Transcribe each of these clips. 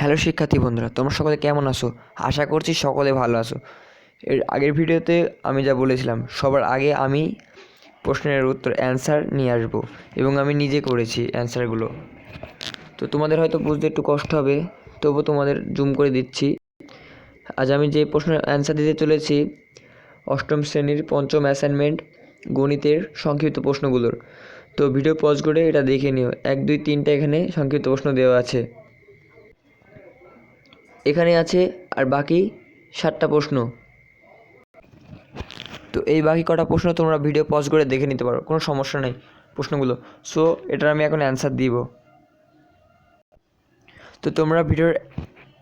Hello শিক্ষার্থী বন্ধুরা, তোমরা সকলে কেমন আছো? আশা করছি সকলে ভালো আছো। এর আগের ভিডিওতে আমি যা বলেছিলাম, সবার আগে আমি প্রশ্নের উত্তর অ্যান্সার নিয়ে আসব এবং আমি নিজে করেছি অ্যান্সারগুলো তো তোমাদের হয়তো বুঝতে একটু কষ্ট হবে তবু তোমাদের জুম করে দিচ্ছি। আজ আমি যে প্রশ্নের অ্যান্সার দিতে চলেছি, অষ্টম শ্রেণির পঞ্চম অ্যাসাইনমেন্ট গণিতের সংক্ষিপ্ত প্রশ্নগুলোর। তো ভিডিও পজ করে এটা দেখে নিও। এক, দুই, তিনটা এখানে সংক্ষিপ্ত প্রশ্ন দেওয়া আছে। এখানে আছে আর বাকি সাতটা প্রশ্ন। তো এই বাকি কটা প্রশ্ন তোমরা ভিডিও পজ করে দেখে নিতে পারো, কোনো সমস্যা নেই প্রশ্নগুলো। সো এটার আমি এখন অ্যান্সার দিব। তো তোমরা ভিডিওর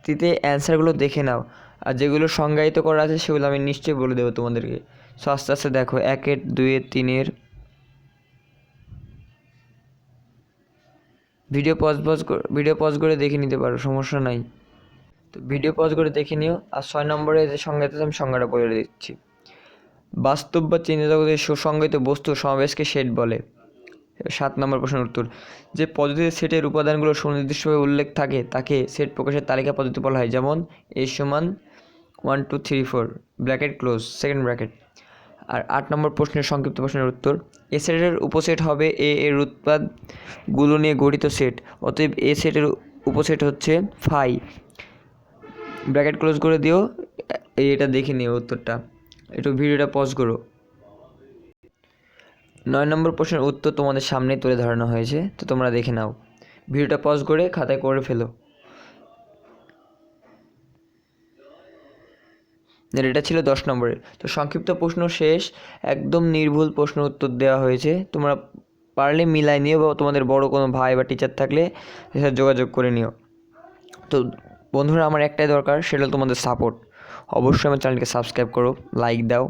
তিতে অ্যান্সারগুলো দেখে নাও, আর যেগুলো সংজ্ঞায়িত করা আছে সেগুলো আমি নিশ্চয়ই বলে দেবো তোমাদেরকে। সো আস্তে আস্তে দেখো, একের, দুইয়ের, তিনের। Video pause pause video pause করে দেখে নিতে পারো, সমস্যা নাই। তো ভিডিও পজ করে দেখে নিও। আর ছয় নম্বরে যে সংজ্ঞাতে আমি সংজ্ঞাটা বলে দিচ্ছি। বাস্তব বা চিন্তা জগতের সুসংজ্ঞায়িত বস্তু সমাবেশকে সেট বলে। সাত নম্বর প্রশ্নের উত্তর। যে পদ্ধতিতে সেটের উপাদানগুলো সুনির্দিষ্টভাবে উল্লেখ থাকে, তাকে সেট প্রকাশের তালিকা পদ্ধতি বলা হয়। যেমন এ সমান one two three four bracket close second bracket আর আট নম্বর প্রশ্নের সংক্ষিপ্ত প্রশ্নের উত্তর। এ সেটের উপসেট হবে এ এর উৎপাদগুলো নিয়ে গঠিত সেট অতএব এ সেটের উপসেট হচ্ছে ফাই ব্র্যাকেট ক্লোজ করে দিও, এই এটা দেখে নিও উত্তরটা। একটু ভিডিওটা পজ করো। নয় নম্বর প্রশ্নের উত্তর তোমাদের সামনেই তুলে ধরানো হয়েছে, তো তোমরা দেখে নাও। ভিডিওটা পজ করে খাতায় করে ফেলো। এটা ছিল দশ নম্বরের। তো সংক্ষিপ্ত প্রশ্ন শেষ, একদম নির্ভুল প্রশ্ন উত্তর দেওয়া হয়েছে। তোমরা পারলে মিলাই নিও বা তোমাদের বড় কোনো ভাই বা টিচার থাকলে যোগাযোগ করে নিও। তো বন্ধুরা, আমার একটাই দরকার, সেটা তোমাদের সাপোর্ট অবশ্যই আমার চ্যানেলকে সাবস্ক্রাইব করো লাইক দাও।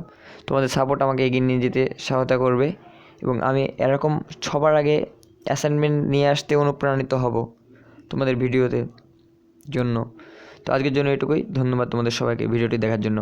তোমাদের সাপোর্ট আমাকে এগিয়ে নিয়ে যেতে সহায়তা করবে এবং আমি এরকম সবার আগে অ্যাসাইনমেন্ট নিয়ে আসতে অনুপ্রাণিত হব তোমাদের ভিডিওতে জন্য। তো আজকের জন্য এটুকুই। ধন্যবাদ তোমাদের সবাইকে ভিডিওটি দেখার জন্য।